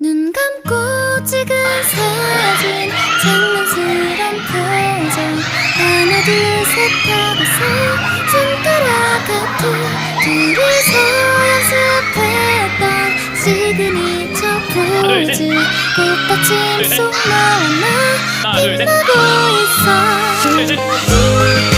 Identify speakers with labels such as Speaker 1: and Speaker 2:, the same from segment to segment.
Speaker 1: 눈 감고 찍은 사진 장난스런 표정. 하나 둘셋 하고서 손가락 같은 둘이서 연습했던 시그니처 포즈. 꽃받침 속 너와 나 빛나고 있어.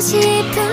Speaker 2: しい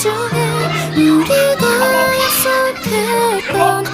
Speaker 1: 중에 우리가 슬픽던